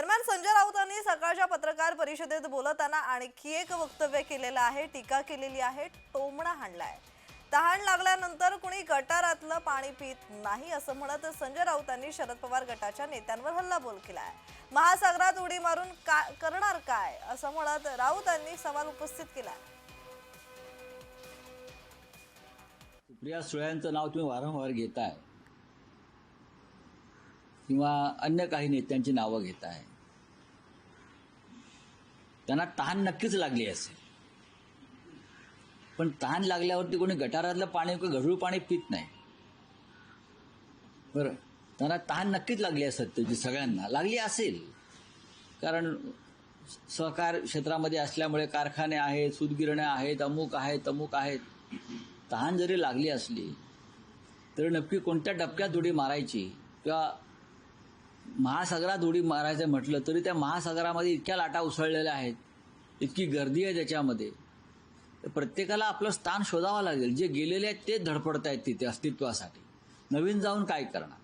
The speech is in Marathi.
दरम्यान संजय राऊतांनी सकाळच्या पत्रकार परिषदेत बोलताना आणखी एक वक्तव्य केलेलं आहे टीका केलेली आहे टोमणा हाणलाय. तहान लागल्यानंतर कुणी गटारातलं पाणी पित नाही असं म्हणत संजय राऊतांनी शरद पवार गटाच्या नेत्यांवर हल्लाबोल केलाय. महासागरात उडी मारून का करणार काय असं म्हणत राऊतांनी सवाल उपस्थित केला. सुप्रिया सुळ्यांचं नाव तुम्ही वारंवार घेताय. किंवा अन्य काही नेत्यांची नावं घेत आहे. त्यांना तहान नक्कीच लागली असेल. पण तहान लागल्यावरती कोणी गटारातलं पाणी किंवा गढूळ पाणी पित नाही. बरं त्यांना तहान नक्कीच लागली आहे सत्तेची सगळ्यांना. लागली असेल. कारण सहकार क्षेत्रामध्ये असल्यामुळे कारखाने आहेत सूतगिरण्या आहेत अमुक आहेत अमुक आहेत. तहान जरी लागली असली तरी नक्की कोणत्या डबक्यात उडी मारायची किंवा महासागरात उडी मारायचं म्हटलं तरी त्या महासागरामध्ये इतक्या लाटा उसळलेल्या आहेत. इतकी गर्दी आहे त्याच्यामध्ये. प्रत्येकाला आपलं स्थान शोधावं लागेल. जे गेलेले आहेत ते धडपडत आहेत तिथे अस्तित्वासाठी. नवीन जाऊन काय करणार?